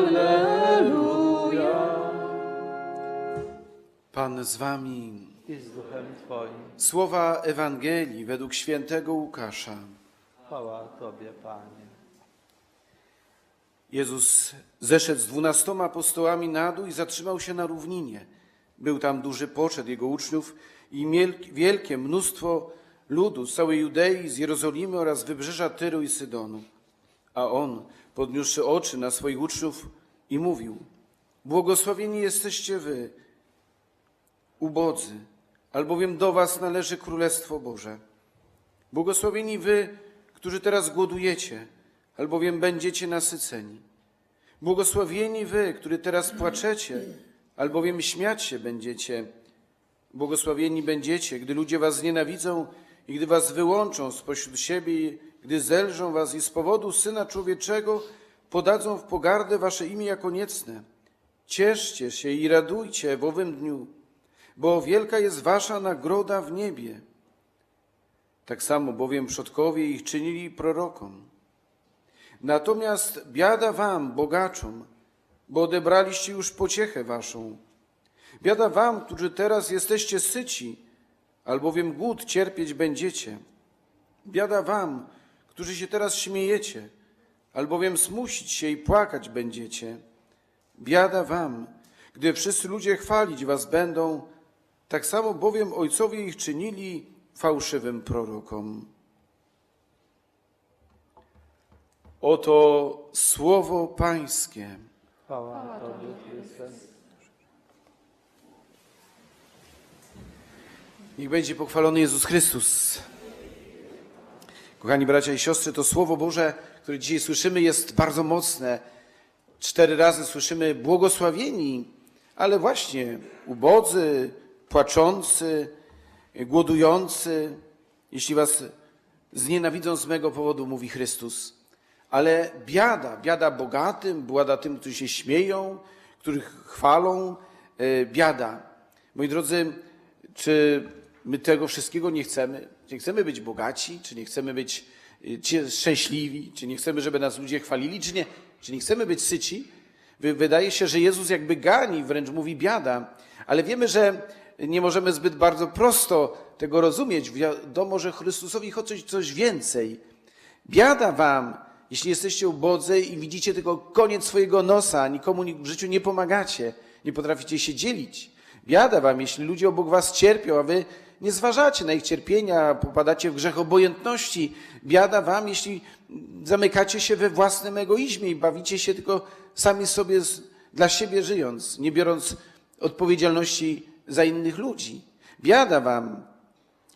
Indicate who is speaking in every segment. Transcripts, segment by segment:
Speaker 1: Alleluja.
Speaker 2: Pan z wami.
Speaker 1: I z duchem Twoim.
Speaker 2: Słowa Ewangelii według świętego Łukasza.
Speaker 1: Chwała Tobie, Panie.
Speaker 2: Jezus zeszedł z dwunastoma apostołami na dół i zatrzymał się na równinie. Był tam duży poczet jego uczniów i wielkie mnóstwo ludu z całej Judei, z Jerozolimy oraz wybrzeża Tyru i Sydonu. A on, podniósłszy oczy na swoich uczniów i mówił, błogosławieni jesteście wy, ubodzy, albowiem do was należy Królestwo Boże. Błogosławieni wy, którzy teraz głodujecie, albowiem będziecie nasyceni. Błogosławieni wy, którzy teraz płaczecie, albowiem śmiać się będziecie. Błogosławieni będziecie, gdy ludzie was znienawidzą i gdy was wyłączą spośród siebie, gdy zelżą was i z powodu Syna Człowieczego podadzą w pogardę wasze imię jako niecne. Cieszcie się i radujcie w owym dniu, bo wielka jest wasza nagroda w niebie. Tak samo bowiem przodkowie ich czynili prorokom. Natomiast biada wam, bogaczom, bo odebraliście już pociechę waszą. Biada wam, którzy teraz jesteście syci, albowiem głód cierpieć będziecie. Biada wam, którzy się teraz śmiejecie, albowiem smusić się i płakać będziecie. Biada wam, gdy wszyscy ludzie chwalić was będą, tak samo bowiem ojcowie ich czynili fałszywym prorokom. Oto słowo Pańskie.
Speaker 1: Chwała Tobie, Chryste.
Speaker 2: Niech będzie pochwalony Jezus Chrystus. Kochani bracia i siostry, to Słowo Boże, które dzisiaj słyszymy, jest bardzo mocne. Cztery razy słyszymy błogosławieni, ale właśnie ubodzy, płaczący, głodujący, jeśli was znienawidzą z mego powodu, mówi Chrystus. Ale biada, biada bogatym, biada tym, którzy się śmieją, których chwalą, e, biada. Moi drodzy, czy my tego wszystkiego nie chcemy? Nie chcemy być bogaci? Czy nie chcemy być y, szczęśliwi? Czy nie chcemy, żeby nas ludzie chwalili? Czy nie, czy nie chcemy być syci? Wy- Wydaje się, że Jezus jakby gani, wręcz mówi biada, ale wiemy, że nie możemy zbyt bardzo prosto tego rozumieć. Wiadomo, że Chrystusowi chodzi coś więcej. Biada wam, jeśli jesteście ubodzy i widzicie tylko koniec swojego nosa, nikomu w życiu nie pomagacie, nie potraficie się dzielić. Biada wam, jeśli ludzie obok was cierpią, a wy nie zważacie na ich cierpienia, popadacie w grzech obojętności. Biada wam, jeśli zamykacie się we własnym egoizmie i bawicie się tylko sami sobie dla siebie żyjąc, nie biorąc odpowiedzialności za innych ludzi. Biada wam,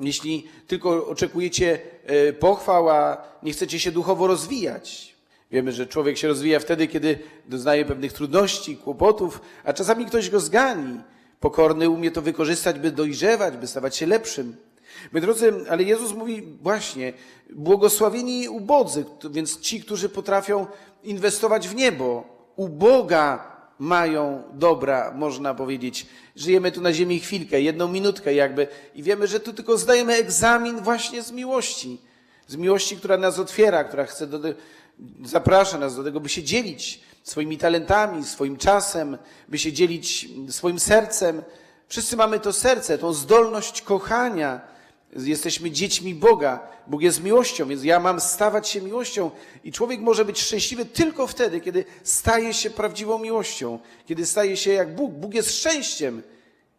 Speaker 2: jeśli tylko oczekujecie e, pochwał, a nie chcecie się duchowo rozwijać. Wiemy, że człowiek się rozwija wtedy, kiedy doznaje pewnych trudności, kłopotów, a czasami ktoś go zgani. Pokorny umie to wykorzystać, by dojrzewać, by stawać się lepszym. My drodzy, ale Jezus mówi właśnie, błogosławieni ubodzy, więc ci, którzy potrafią inwestować w niebo. U Boga mają dobra, można powiedzieć. Żyjemy tu na ziemi chwilkę, jedną minutkę jakby i wiemy, że tu tylko zdajemy egzamin właśnie z miłości. Z miłości, która nas otwiera, która chce do, zaprasza nas do tego, by się dzielić swoimi talentami, swoim czasem, by się dzielić swoim sercem. Wszyscy mamy to serce, tą zdolność kochania. Jesteśmy dziećmi Boga. Bóg jest miłością, więc ja mam stawać się miłością. I człowiek może być szczęśliwy tylko wtedy, kiedy staje się prawdziwą miłością, kiedy staje się jak Bóg. Bóg jest szczęściem.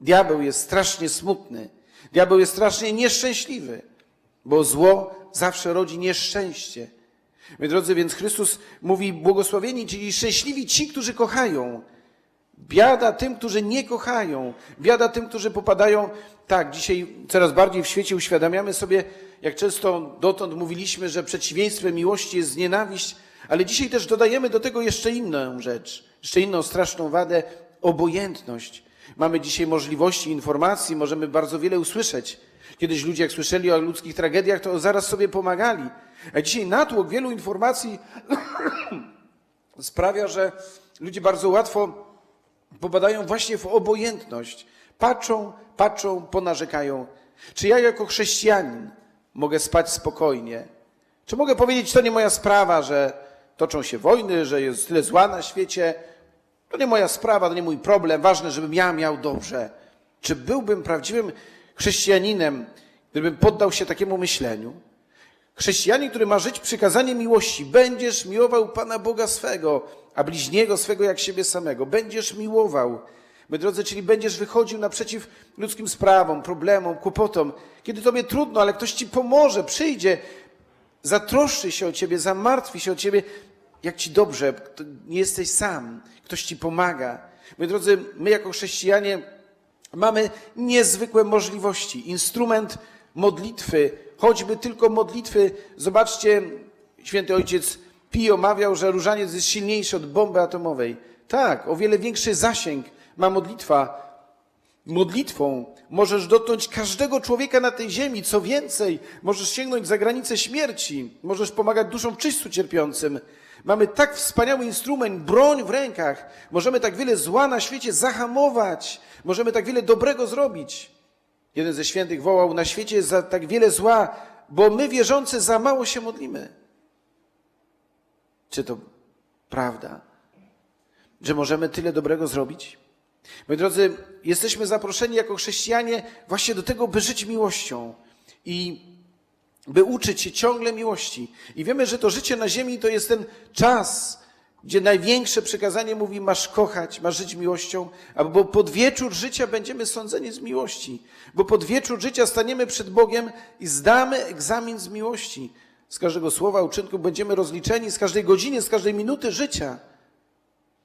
Speaker 2: Diabeł jest strasznie smutny. Diabeł jest strasznie nieszczęśliwy, bo zło zawsze rodzi nieszczęście. My drodzy, więc Chrystus mówi błogosławieni, czyli szczęśliwi ci, którzy kochają. Biada tym, którzy nie kochają. Biada tym, którzy popadają. Tak, dzisiaj coraz bardziej w świecie uświadamiamy sobie, jak często dotąd mówiliśmy, że przeciwieństwem miłości jest nienawiść, ale dzisiaj też dodajemy do tego jeszcze inną rzecz, jeszcze inną straszną wadę obojętność. Mamy dzisiaj możliwości informacji, możemy bardzo wiele usłyszeć. Kiedyś ludzie, jak słyszeli o ludzkich tragediach, to zaraz sobie pomagali. A dzisiaj natłok wielu informacji sprawia, że ludzie bardzo łatwo popadają właśnie w obojętność. Patrzą, patrzą, ponarzekają. Czy ja jako chrześcijanin mogę spać spokojnie? Czy mogę powiedzieć, to nie moja sprawa, że toczą się wojny, że jest tyle zła na świecie. To nie moja sprawa, to nie mój problem. Ważne, żebym ja miał dobrze. Czy byłbym prawdziwym chrześcijaninem, gdybym poddał się takiemu myśleniu? Chrześcijanin, który ma żyć przykazaniem miłości, będziesz miłował Pana Boga swego, a bliźniego swego jak siebie samego. Będziesz miłował. My drodzy, czyli będziesz wychodził naprzeciw ludzkim sprawom, problemom, kłopotom. Kiedy tobie trudno, ale ktoś ci pomoże, przyjdzie, zatroszczy się o ciebie, zamartwi się o ciebie, jak ci dobrze, nie jesteś sam, ktoś ci pomaga. My drodzy, my jako chrześcijanie mamy niezwykłe możliwości. Instrument modlitwy, choćby tylko modlitwy. Zobaczcie, święty ojciec Pio mawiał, że różaniec jest silniejszy od bomby atomowej. Tak, o wiele większy zasięg ma modlitwa. Modlitwą możesz dotknąć każdego człowieka na tej ziemi. Co więcej, możesz sięgnąć za granicę śmierci. Możesz pomagać duszom w czyściu cierpiącym. Mamy tak wspaniały instrument, broń w rękach. Możemy tak wiele zła na świecie zahamować. Możemy tak wiele dobrego zrobić. Jeden ze świętych wołał, na świecie jest za tak wiele zła, bo my wierzący za mało się modlimy. Czy to prawda, że możemy tyle dobrego zrobić? Moi drodzy, jesteśmy zaproszeni jako chrześcijanie właśnie do tego, by żyć miłością i by uczyć się ciągle miłości. I wiemy, że to życie na ziemi to jest ten czas, gdzie największe przykazanie mówi, masz kochać, masz żyć miłością, albo pod wieczór życia będziemy sądzeni z miłości, bo pod wieczór życia staniemy przed Bogiem i zdamy egzamin z miłości. Z każdego słowa, uczynku będziemy rozliczeni, z każdej godziny, z każdej minuty życia.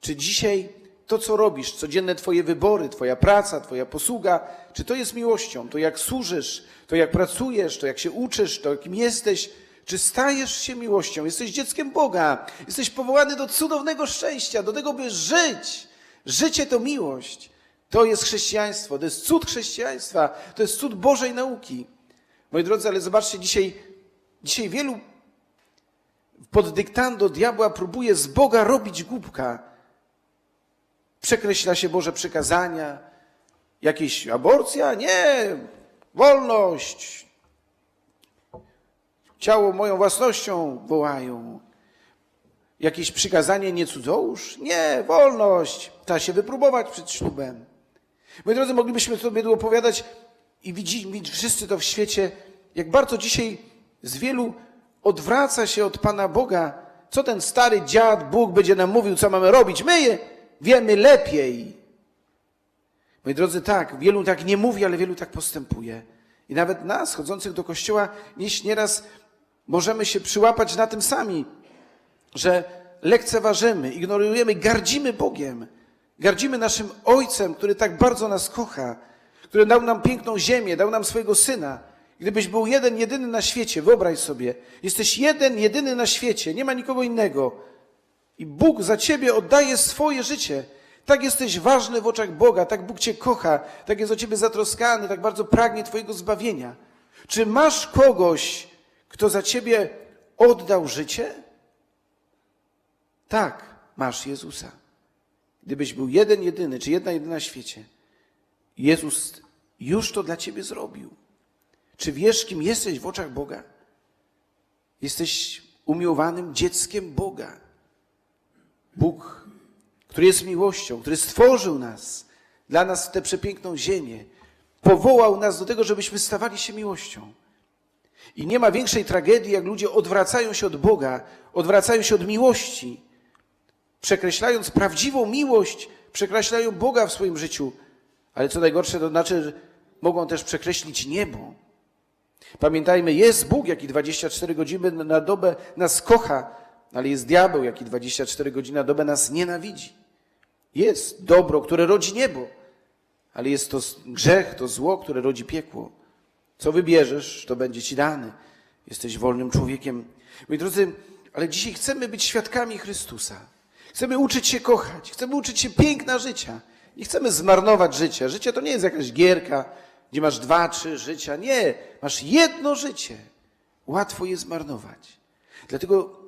Speaker 2: Czy dzisiaj to, co robisz, codzienne Twoje wybory, Twoja praca, Twoja posługa, czy to jest miłością? To jak służysz, to jak pracujesz, to jak się uczysz, to jakim jesteś, czy stajesz się miłością? Jesteś dzieckiem Boga, jesteś powołany do cudownego szczęścia, do tego, by żyć. Życie to miłość. To jest chrześcijaństwo, to jest cud chrześcijaństwa, to jest cud Bożej nauki. Moi drodzy, ale zobaczcie, dzisiaj, dzisiaj wielu pod dyktando diabła próbuje z Boga robić głupka. Przekreśla się Boże przykazania, jakieś aborcja? Nie, wolność. Ciało moją własnością wołają. Jakieś przykazanie nie cudzołóż? Nie, wolność. Trzeba się wypróbować przed ślubem. Moi drodzy, moglibyśmy sobie tu opowiadać i widzimy wszyscy to w świecie, jak bardzo dzisiaj z wielu odwraca się od Pana Boga. Co ten stary dziad, Bóg będzie nam mówił, co mamy robić? My wiemy lepiej. Moi drodzy, tak, wielu tak nie mówi, ale wielu tak postępuje. I nawet nas, chodzących do kościoła, nieś nieraz możemy się przyłapać na tym sami, że lekceważymy, ignorujemy, gardzimy Bogiem. Gardzimy naszym Ojcem, który tak bardzo nas kocha, który dał nam piękną ziemię, dał nam swojego Syna. Gdybyś był jeden, jedyny na świecie, wyobraź sobie, jesteś jeden, jedyny na świecie, nie ma nikogo innego. I Bóg za ciebie oddaje swoje życie. Tak jesteś ważny w oczach Boga, tak Bóg cię kocha, tak jest o ciebie zatroskany, tak bardzo pragnie twojego zbawienia. Czy masz kogoś, kto za ciebie oddał życie? Tak, masz Jezusa. Gdybyś był jeden, jedyny, czy jedna, jedyna na świecie, Jezus już to dla ciebie zrobił. Czy wiesz, kim jesteś w oczach Boga? Jesteś umiłowanym dzieckiem Boga. Bóg, który jest miłością, który stworzył nas, dla nas tę przepiękną ziemię, powołał nas do tego, żebyśmy stawali się miłością. I nie ma większej tragedii, jak ludzie odwracają się od Boga, odwracają się od miłości, przekreślając prawdziwą miłość, przekreślają Boga w swoim życiu. Ale co najgorsze, to znaczy, mogą też przekreślić niebo. Pamiętajmy, jest Bóg, jaki 24 godziny na dobę nas kocha, ale jest diabeł, jaki 24 godziny na dobę nas nienawidzi. Jest dobro, które rodzi niebo, ale jest to grzech, to zło, które rodzi piekło. Co wybierzesz, to będzie ci dane. Jesteś wolnym człowiekiem. Moi drodzy, ale dzisiaj chcemy być świadkami Chrystusa. Chcemy uczyć się kochać, chcemy uczyć się piękna życia. Nie chcemy zmarnować życia. Życie to nie jest jakaś gierka, gdzie masz dwa, trzy życia. Nie, masz jedno życie. Łatwo je zmarnować. Dlatego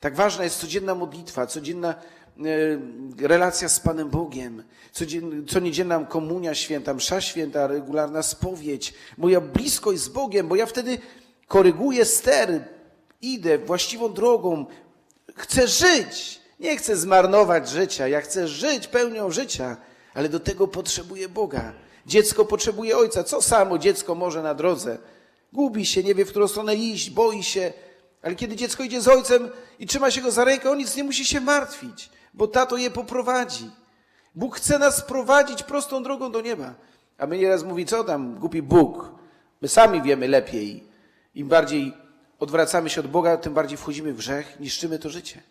Speaker 2: tak ważna jest codzienna modlitwa, codzienna relacja z Panem Bogiem, co niedzielna komunia święta, msza święta, regularna spowiedź, moja bliskość z Bogiem, bo ja wtedy koryguję ster, idę właściwą drogą, chcę żyć. Nie chcę zmarnować życia. Ja chcę żyć pełnią życia, ale do tego potrzebuję Boga. Dziecko potrzebuje ojca. Co samo dziecko może na drodze? Gubi się, nie wie, w którą stronę iść, boi się. Ale kiedy dziecko idzie z ojcem i trzyma się go za rękę, on nic nie musi się martwić, bo tato je poprowadzi. Bóg chce nas prowadzić prostą drogą do nieba. A my nieraz mówi, co tam, głupi Bóg. My sami wiemy lepiej. Im bardziej odwracamy się od Boga, tym bardziej wchodzimy w grzech, niszczymy to życie.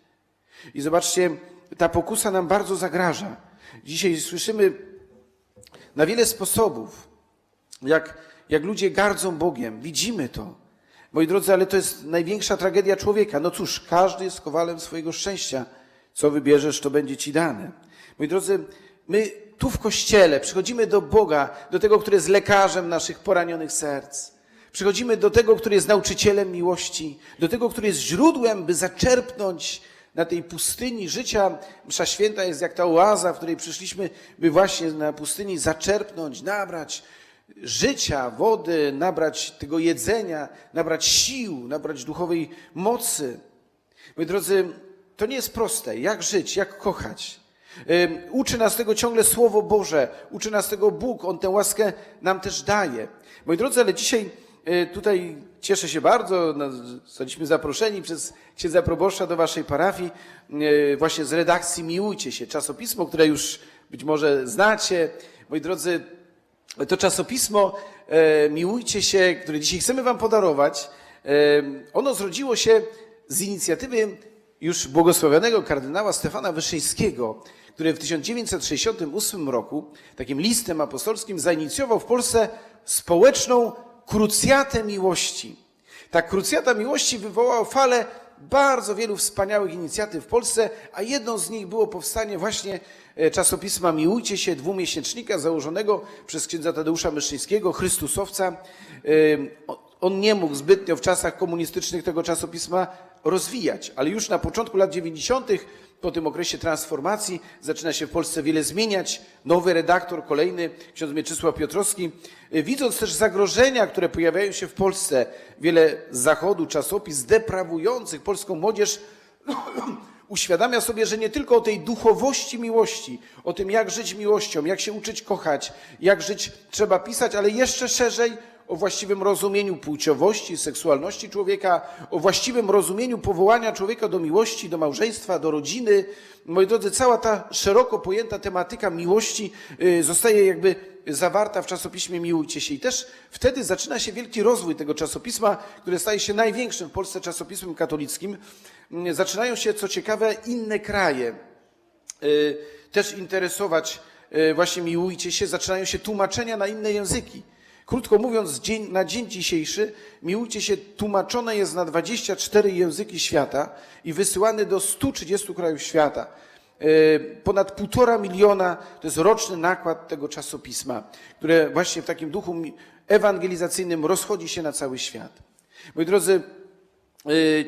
Speaker 2: I zobaczcie, ta pokusa nam bardzo zagraża. Dzisiaj słyszymy na wiele sposobów, jak, jak ludzie gardzą Bogiem. Widzimy to. Moi drodzy, ale to jest największa tragedia człowieka. No cóż, każdy jest kowalem swojego szczęścia. Co wybierzesz, to będzie ci dane. Moi drodzy, my tu w kościele przychodzimy do Boga, do tego, który jest lekarzem naszych poranionych serc. Przychodzimy do tego, który jest nauczycielem miłości, do tego, który jest źródłem, by zaczerpnąć na tej pustyni życia. Msza święta jest jak ta oaza, w której przyszliśmy, by właśnie na pustyni zaczerpnąć, nabrać życia, wody, nabrać tego jedzenia, nabrać sił, nabrać duchowej mocy. Moi drodzy, to nie jest proste. Jak żyć, jak kochać? Uczy nas tego ciągle Słowo Boże, uczy nas tego Bóg, On tę łaskę nam też daje. Moi drodzy, ale dzisiaj y, tutaj cieszę się bardzo, no, zostaliśmy zaproszeni przez księdza proboszcza do waszej parafii, y, właśnie z redakcji Miłujcie się, czasopismo, które już być może znacie. Moi drodzy, to czasopismo e, Miłujcie się, które dzisiaj chcemy Wam podarować, ono zrodziło się z inicjatywy już błogosławionego kardynała Stefana Wyszyńskiego, który w 1968 roku takim listem apostolskim zainicjował w Polsce społeczną krucjatę miłości. Ta krucjata miłości wywołała falę bardzo wielu wspaniałych inicjatyw w Polsce, a jedną z nich było powstanie właśnie e, czasopisma Miłujcie się, dwumiesięcznika założonego przez księdza Tadeusza Myszyńskiego, Chrystusowca. E, On nie mógł zbytnio w czasach komunistycznych tego czasopisma rozwijać, ale już na początku lat 90., po tym okresie transformacji, zaczyna się w Polsce wiele zmieniać. Nowy redaktor, kolejny, ksiądz Mieczysław Piotrowski, e, widząc też zagrożenia, które pojawiają się w Polsce, wiele z zachodu czasopis deprawujących polską młodzież, uświadamia sobie, że nie tylko o tej duchowości miłości, o tym, jak żyć miłością, jak się uczyć kochać, jak żyć trzeba pisać, ale jeszcze szerzej o właściwym rozumieniu płciowości, seksualności człowieka, o właściwym rozumieniu powołania człowieka do miłości, do małżeństwa, do rodziny. Moi drodzy, cała ta szeroko pojęta tematyka miłości y, zostaje jakby zawarta w czasopiśmie Miłujcie się. I też wtedy zaczyna się wielki rozwój tego czasopisma, które staje się największym w Polsce czasopismem katolickim. Mm, Zaczynają się, co ciekawe, inne kraje y, też interesować y, właśnie miłujcie się, zaczynają się tłumaczenia na inne języki. Krótko mówiąc, dzień, na dzień dzisiejszy miłujcie się tłumaczone jest na 24 języki świata i wysyłane do 130 krajów świata. Y, Ponad półtora miliona to jest roczny nakład tego czasopisma, które właśnie w takim duchu ewangelizacyjnym rozchodzi się na cały świat. Moi drodzy,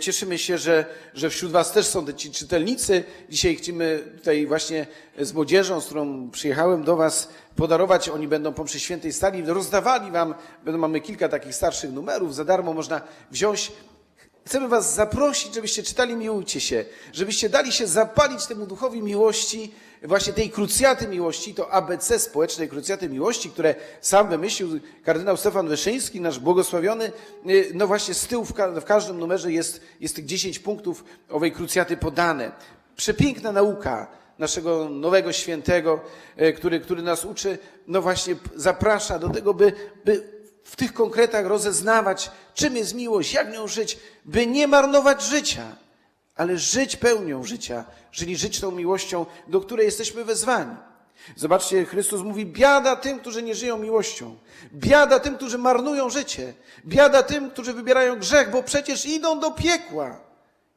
Speaker 2: Cieszymy się, że, że wśród Was też są ci czytelnicy. Dzisiaj chcemy tutaj właśnie z młodzieżą, z którą przyjechałem do Was, podarować. Oni będą po mszy świętej stali, rozdawali Wam. Będą, mamy kilka takich starszych numerów, za darmo można wziąć. Chcemy Was zaprosić, żebyście czytali Miłujcie się, żebyście dali się zapalić temu duchowi miłości, właśnie tej krucjaty miłości, to ABC społecznej krucjaty miłości, które sam wymyślił kardynał Stefan Wyszyński, nasz błogosławiony. Y, No właśnie z tyłu w, ka- w każdym numerze jest, jest tych 10 punktów owej krucjaty podane. Przepiękna nauka naszego nowego świętego, y, który, który nas uczy, no właśnie zaprasza do tego, by, by w tych konkretach rozeznawać, czym jest miłość, jak nią żyć, by nie marnować życia, ale żyć pełnią życia, czyli żyć tą miłością, do której jesteśmy wezwani. Zobaczcie, Chrystus mówi: Biada tym, którzy nie żyją miłością, biada tym, którzy marnują życie, biada tym, którzy wybierają grzech, bo przecież idą do piekła.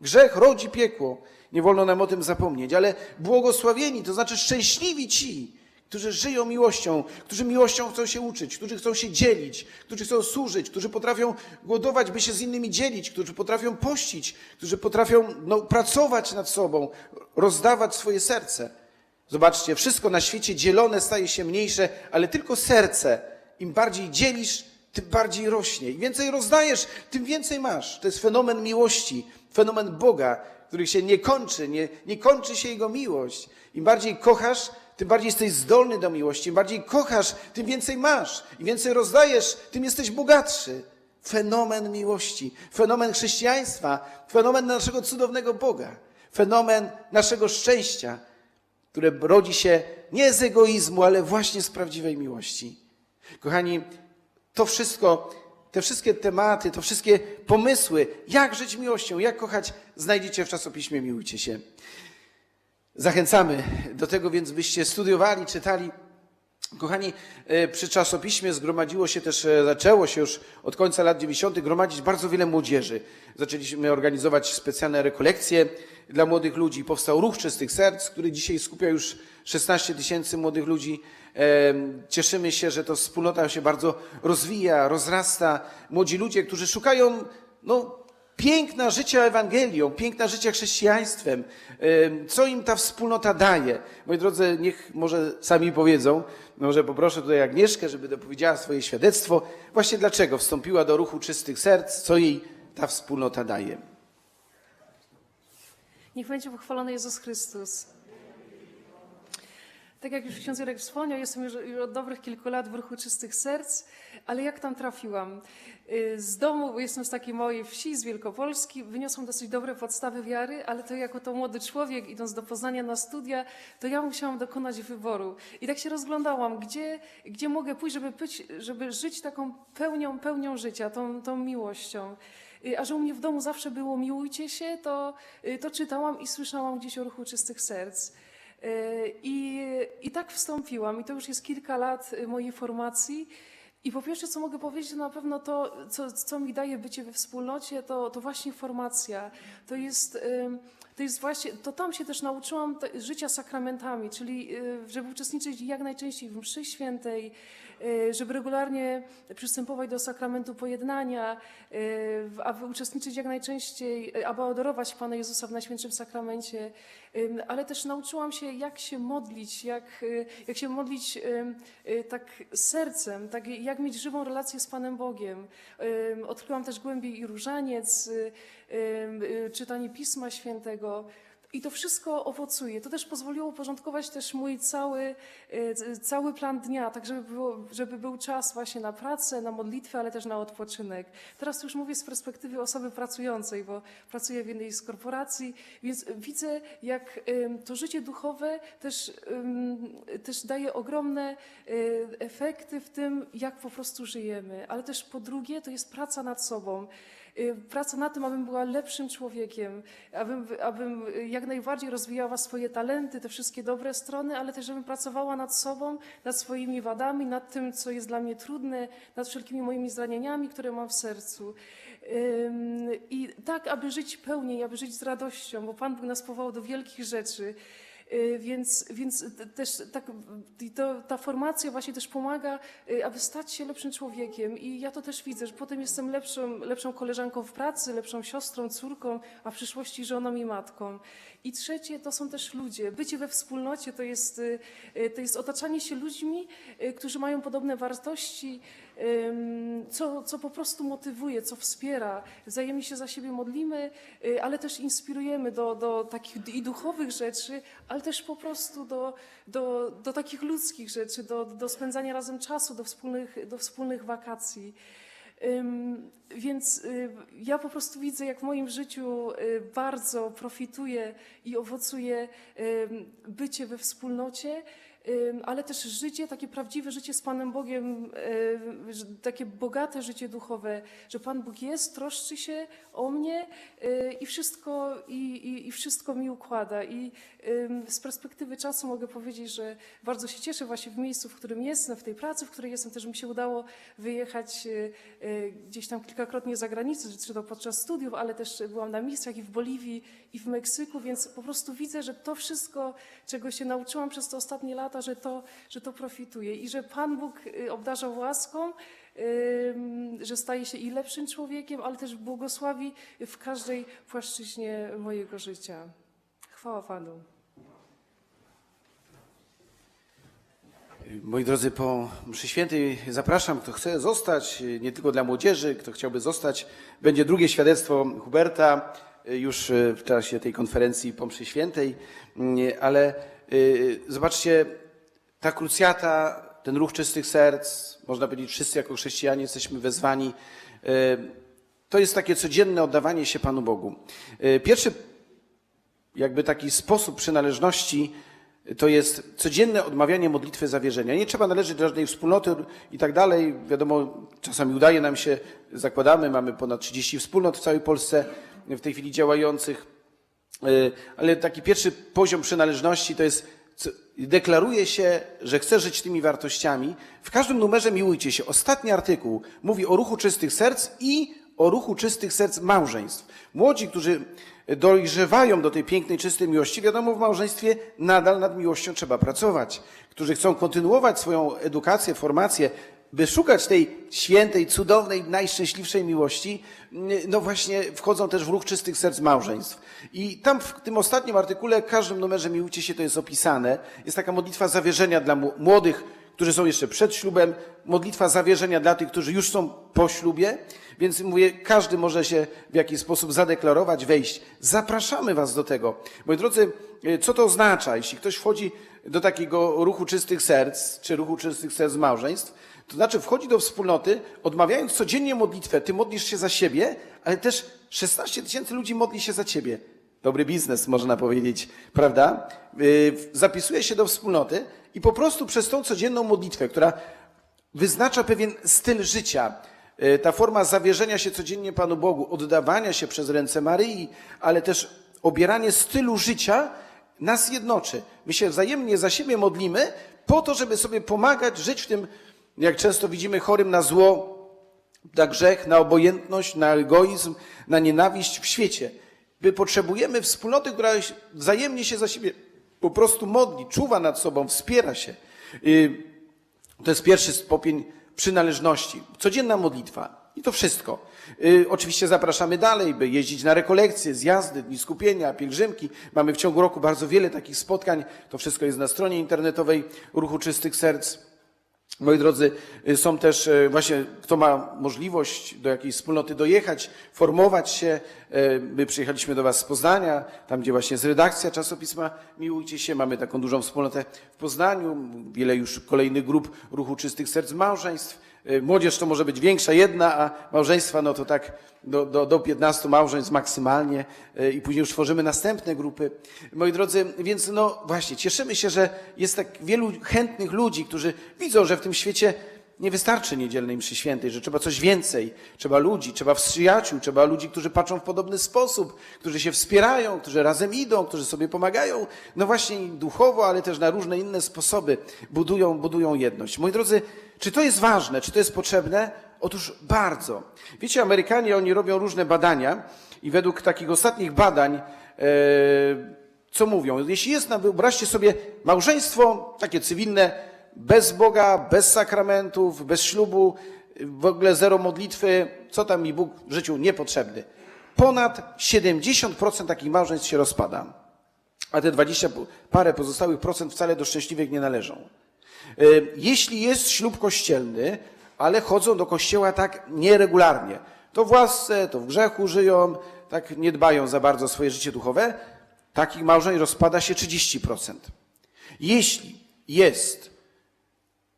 Speaker 2: Grzech rodzi piekło. Nie wolno nam o tym zapomnieć, ale błogosławieni, to znaczy szczęśliwi ci, którzy żyją miłością, którzy miłością chcą się uczyć, którzy chcą się dzielić, którzy chcą służyć, którzy potrafią głodować, by się z innymi dzielić, którzy potrafią pościć, którzy potrafią no, pracować nad sobą, rozdawać swoje serce. Zobaczcie, wszystko na świecie dzielone staje się mniejsze, ale tylko serce. Im bardziej dzielisz, tym bardziej rośnie. Im więcej rozdajesz, tym więcej masz. To jest fenomen miłości, fenomen Boga, których się nie kończy, nie, nie kończy się Jego miłość. Im bardziej kochasz, tym bardziej jesteś zdolny do miłości. Im bardziej kochasz, tym więcej masz. Im więcej rozdajesz, tym jesteś bogatszy. Fenomen miłości, fenomen chrześcijaństwa, fenomen naszego cudownego Boga, fenomen naszego szczęścia, które rodzi się nie z egoizmu, ale właśnie z prawdziwej miłości. Kochani, to wszystko, te wszystkie tematy, to wszystkie pomysły, jak żyć miłością, jak kochać, znajdziecie w czasopiśmie Miłujcie się. Zachęcamy do tego, więc byście studiowali, czytali. Kochani, e, przy czasopiśmie zgromadziło się też, e, zaczęło się już od końca lat 90. gromadzić bardzo wiele młodzieży. Zaczęliśmy organizować specjalne rekolekcje dla młodych ludzi. Powstał Ruch Czystych Serc, który dzisiaj skupia już 16 tysięcy młodych ludzi. E, Cieszymy się, że to wspólnota się bardzo rozwija, rozrasta. Młodzi ludzie, którzy szukają no, piękna życia Ewangelią, piękna życia chrześcijaństwem. Co im ta wspólnota daje? Moi drodzy, niech może sami powiedzą, może poproszę tutaj Agnieszkę, żeby dopowiedziała swoje świadectwo, właśnie dlaczego wstąpiła do ruchu czystych serc, co jej ta wspólnota daje.
Speaker 3: Niech będzie pochwalony Jezus Chrystus. Tak jak już ksiądz Jurek wspomniał, jestem już, już od dobrych kilku lat w ruchu czystych serc, ale jak tam trafiłam? Y, Z domu, bo jestem z takiej małej wsi, z Wielkopolski, wyniosłam dosyć dobre podstawy wiary, ale to jako to młody człowiek, idąc do Poznania na studia, to ja musiałam dokonać wyboru. I tak się rozglądałam, gdzie, gdzie mogę pójść, żeby, być, żeby żyć taką pełnią, pełnią życia, tą, tą miłością. Y, A że u mnie w domu zawsze było miłujcie się, to, y, to czytałam i słyszałam gdzieś o ruchu czystych serc. Y, I, I tak wstąpiłam, i to już jest kilka lat y, mojej formacji. I po pierwsze, co mogę powiedzieć, to na pewno to, co, co mi daje bycie we wspólnocie, to, to właśnie formacja. To jest, ym, to jest właśnie, to tam się też nauczyłam życia sakramentami, czyli y, żeby uczestniczyć jak najczęściej w mszy świętej, y, żeby regularnie przystępować do sakramentu pojednania, y, aby uczestniczyć jak najczęściej, y, aby adorować Pana Jezusa w Najświętszym Sakramencie, ale też nauczyłam się, jak się modlić, jak, y, jak się modlić y, tak sercem, tak jak mieć żywą relację z Panem Bogiem. Odkryłam też głębiej i różaniec, y, y, czytanie Pisma Świętego. I to wszystko owocuje. To też pozwoliło uporządkować też mój cały, y, cały plan dnia, tak żeby, było, żeby był czas właśnie na pracę, na modlitwę, ale też na odpoczynek. Teraz już mówię z perspektywy osoby pracującej, bo pracuję w jednej z korporacji, więc widzę, jak to życie duchowe też, też daje ogromne y, efekty w tym, jak po prostu żyjemy. Ale też po drugie, to jest praca nad sobą. Y, Praca na tym, abym była lepszym człowiekiem, abym, abym jak najbardziej rozwijała swoje talenty, te wszystkie dobre strony, ale też żebym pracowała nad sobą, nad swoimi wadami, nad tym, co jest dla mnie trudne, nad wszelkimi moimi zranieniami, które mam w sercu. I tak, aby żyć pełniej, aby żyć z radością, bo Pan Bóg nas powołał do wielkich rzeczy. Y, Więc, więc też tak, to, ta formacja właśnie też pomaga, y, aby stać się lepszym człowiekiem. I ja to też widzę, że potem jestem lepszą, lepszą koleżanką w pracy, lepszą siostrą, córką, a w przyszłości żoną i matką. I trzecie to są też ludzie. Bycie we wspólnocie to jest, y, to jest otaczanie się ludźmi, którzy mają podobne wartości, co, co po prostu motywuje, co wspiera. Wzajemnie się za siebie modlimy, y, ale też inspirujemy do, do takich i duchowych rzeczy, ale też po prostu do, do, do takich ludzkich rzeczy, do, do spędzania razem czasu, do wspólnych, do wspólnych wakacji. Więc y, ja po prostu widzę, jak w moim życiu y, bardzo profituje i owocuje bycie we wspólnocie, ale też życie, takie prawdziwe życie z Panem Bogiem, y, takie bogate życie duchowe, że Pan Bóg jest, troszczy się o mnie y, i wszystko, i, i, i wszystko mi układa. I z perspektywy czasu mogę powiedzieć, że bardzo się cieszę właśnie w miejscu, w którym jestem, w tej pracy, w której jestem, też mi się udało wyjechać y, gdzieś tam kilkakrotnie za granicę, czy to podczas studiów, ale też byłam na misjach i w Boliwii, i w Meksyku, więc po prostu widzę, że to wszystko, czego się nauczyłam przez te ostatnie lata, że to, że to profituje i że Pan Bóg y, obdarzał łaską, że staje się i lepszym człowiekiem, ale też błogosławi w każdej płaszczyźnie mojego życia. Chwała Panu.
Speaker 2: Moi drodzy, po mszy świętej zapraszam, kto chce zostać, nie tylko dla młodzieży, kto chciałby zostać. Będzie drugie świadectwo Huberta, y, już y, w czasie tej konferencji po świętej, mm, ale y, zobaczcie, ta krucjata, ten ruch czystych serc, można powiedzieć wszyscy jako chrześcijanie jesteśmy wezwani, y, to jest takie codzienne oddawanie się Panu Bogu. Y, Pierwszy jakby taki sposób przynależności to jest codzienne odmawianie modlitwy zawierzenia. Nie trzeba należeć do żadnej wspólnoty i tak dalej. Wiadomo, czasami udaje nam się, zakładamy, mamy ponad 30 wspólnot w całej Polsce w tej chwili działających. Y, Ale taki pierwszy poziom przynależności to jest, deklaruje się, że chce żyć tymi wartościami. W każdym numerze miłujcie się. Ostatni artykuł mówi o ruchu czystych serc i o ruchu czystych serc małżeństw. Młodzi, którzy dojrzewają do tej pięknej, czystej miłości, wiadomo, w małżeństwie nadal nad miłością trzeba pracować. Którzy chcą kontynuować swoją edukację, formację, by szukać tej świętej, cudownej, najszczęśliwszej miłości, no właśnie wchodzą też w ruch czystych serc małżeństw. I tam w tym ostatnim artykule, w każdym numerze Miłujcie się to jest opisane. Jest taka modlitwa zawierzenia dla młodych, którzy są jeszcze przed ślubem, modlitwa zawierzenia dla tych, którzy już są po ślubie. Więc mówię, każdy może się w jakiś sposób zadeklarować, wejść. Zapraszamy Was do tego. Moi drodzy, y, co to oznacza, jeśli ktoś wchodzi do takiego ruchu czystych serc, czy ruchu czystych serc małżeństw, to znaczy wchodzi do wspólnoty, odmawiając codziennie modlitwę. Ty modlisz się za siebie, ale też 16 tysięcy ludzi modli się za ciebie. Dobry biznes, można powiedzieć, prawda? Yy, Zapisuje się do wspólnoty i po prostu przez tą codzienną modlitwę, która wyznacza pewien styl życia, yy, ta forma zawierzenia się codziennie Panu Bogu, oddawania się przez ręce Maryi, ale też obieranie stylu życia nas jednoczy. My się wzajemnie za siebie modlimy po to, żeby sobie pomagać żyć w tym, jak często widzimy, chorym na zło, na grzech, na obojętność, na egoizm, na nienawiść w świecie. My potrzebujemy wspólnoty, która wzajemnie się za siebie po prostu modli, czuwa nad sobą, wspiera się. Y, To jest pierwszy stopień przynależności. Codzienna modlitwa. I to wszystko. Y, Oczywiście zapraszamy dalej, by jeździć na rekolekcje, zjazdy, dni skupienia, pielgrzymki. Mamy w ciągu roku bardzo wiele takich spotkań. To wszystko jest na stronie internetowej Ruchu Czystych Serc. Moi drodzy, y, są też y, właśnie, kto ma możliwość do jakiejś wspólnoty dojechać, formować się. My przyjechaliśmy do Was z Poznania, tam gdzie właśnie jest redakcja czasopisma Miłujcie się. Mamy taką dużą wspólnotę w Poznaniu, wiele już kolejnych grup Ruchu Czystych Serc Małżeństw. Y, Młodzież to może być większa jedna, a małżeństwa no to tak do, do, do 15 małżeństw maksymalnie y, i później już tworzymy następne grupy. Moi drodzy, więc no właśnie, cieszymy się, że jest tak wielu chętnych ludzi, którzy widzą, że w tym świecie nie wystarczy niedzielnej mszy świętej, że trzeba coś więcej. Trzeba ludzi, trzeba przyjaciół, trzeba ludzi, którzy patrzą w podobny sposób, którzy się wspierają, którzy razem idą, którzy sobie pomagają. No właśnie duchowo, ale też na różne inne sposoby budują, budują jedność. Moi drodzy, czy to jest ważne, czy to jest potrzebne? Otóż bardzo. Wiecie, Amerykanie, oni robią różne badania i według takich ostatnich badań, e, co mówią? Jeśli jest, wyobraźcie sobie małżeństwo takie cywilne, bez Boga, bez sakramentów, bez ślubu, w ogóle zero modlitwy, co tam mi Bóg w życiu niepotrzebny. Ponad 70% takich małżeństw się rozpada, a te 20 parę pozostałych procent wcale do szczęśliwych nie należą. E, Jeśli jest ślub kościelny, ale chodzą do kościoła tak nieregularnie, to w łasce, to w grzechu żyją, tak nie dbają za bardzo o swoje życie duchowe, takich małżeństw rozpada się 30%. Jeśli jest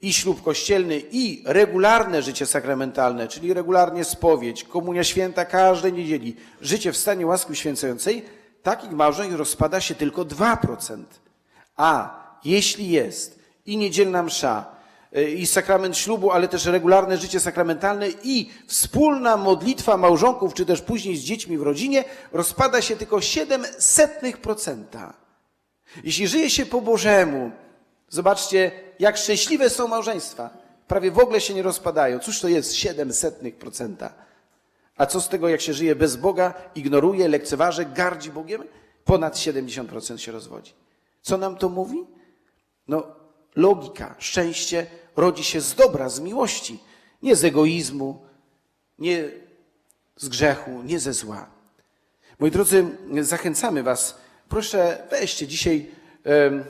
Speaker 2: i ślub kościelny, i regularne życie sakramentalne, czyli regularnie spowiedź, komunia święta każdej niedzieli, życie w stanie łaski uświęcającej, takich małżeństw rozpada się tylko 2%. A jeśli jest i niedzielna msza, y, i sakrament ślubu, ale też regularne życie sakramentalne i wspólna modlitwa małżonków, czy też później z dziećmi w rodzinie, rozpada się tylko 0,07%. Jeśli żyje się po Bożemu, zobaczcie, jak szczęśliwe są małżeństwa. Prawie w ogóle się nie rozpadają. Cóż to jest 0,07%? A co z tego, jak się żyje bez Boga, ignoruje, lekceważy, gardzi Bogiem? Ponad 70% się rozwodzi. Co nam to mówi? No, logika. Szczęście rodzi się z dobra, z miłości. Nie z egoizmu, nie z grzechu, nie ze zła. Moi drodzy, zachęcamy Was. Proszę, weźcie dzisiaj em,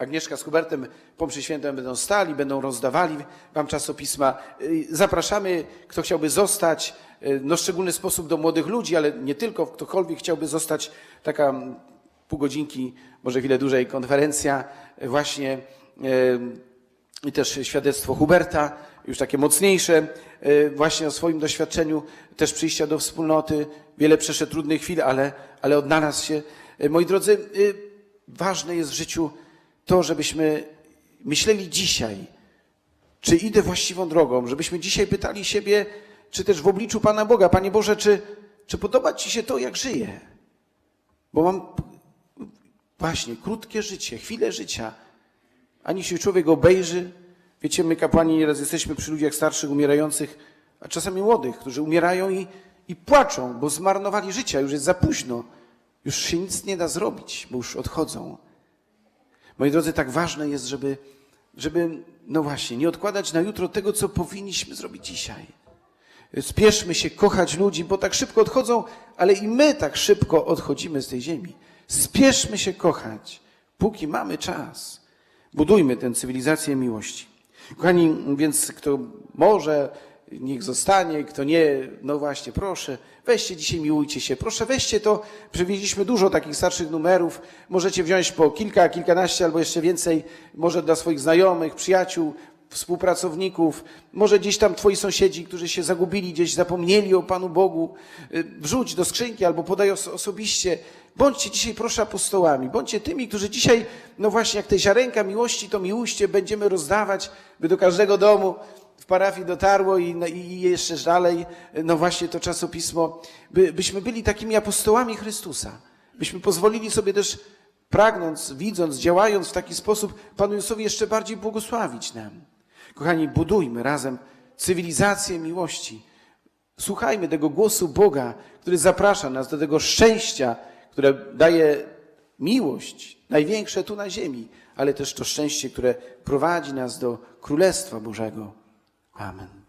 Speaker 2: Agnieszka z Hubertem po mszy będą stali, będą rozdawali wam czasopisma. Y, Zapraszamy, kto chciałby zostać, y, no w szczególny sposób do młodych ludzi, ale nie tylko, ktokolwiek chciałby zostać, taka mm, pół godzinki, może chwilę dłużej konferencja y, właśnie i też świadectwo Huberta, już takie mocniejsze, właśnie o swoim doświadczeniu też przyjścia do wspólnoty. Wiele przeszedł trudnych chwil, ale, ale odnalazł się. Moi drodzy, ważne jest w życiu to, żebyśmy myśleli dzisiaj, czy idę właściwą drogą, żebyśmy dzisiaj pytali siebie, czy też w obliczu Pana Boga, Panie Boże, czy, czy podoba Ci się to, jak żyję? Bo mam właśnie krótkie życie, chwilę życia. Ani się człowiek obejrzy. Wiecie, my kapłani nieraz jesteśmy przy ludziach starszych, umierających, a czasami młodych, którzy umierają i, i płaczą, bo zmarnowali życia, już jest za późno. Już się nic nie da zrobić, bo już odchodzą. Moi drodzy, tak ważne jest, żeby, żeby, no właśnie, nie odkładać na jutro tego, co powinniśmy zrobić dzisiaj. Spieszmy się kochać ludzi, bo tak szybko odchodzą, ale i my tak szybko odchodzimy z tej ziemi. Spieszmy się kochać, póki mamy czas. Budujmy tę cywilizację miłości. Kochani, więc kto może, niech zostanie, kto nie, no właśnie, proszę, weźcie dzisiaj, miłujcie się. Proszę, weźcie to, przywieźliśmy dużo takich starszych numerów. Możecie wziąć po kilka, kilkanaście albo jeszcze więcej, może dla swoich znajomych, przyjaciół, współpracowników, może gdzieś tam twoi sąsiedzi, którzy się zagubili, gdzieś zapomnieli o Panu Bogu, y, wrzuć do skrzynki albo podaj os- osobiście. Bądźcie dzisiaj, proszę, apostołami. Bądźcie tymi, którzy dzisiaj, no właśnie, jak te ziarenka miłości, to miłuście, będziemy rozdawać, by do każdego domu parafii dotarło i, i jeszcze dalej, no właśnie to czasopismo, by, byśmy byli takimi apostołami Chrystusa. Byśmy pozwolili sobie też pragnąc, widząc, działając w taki sposób, Panu Jezusowi jeszcze bardziej błogosławić nam. Kochani, budujmy razem cywilizację miłości. Słuchajmy tego głosu Boga, który zaprasza nas do tego szczęścia, które daje miłość, największe tu na ziemi, ale też to szczęście, które prowadzi nas do Królestwa Bożego. Amen.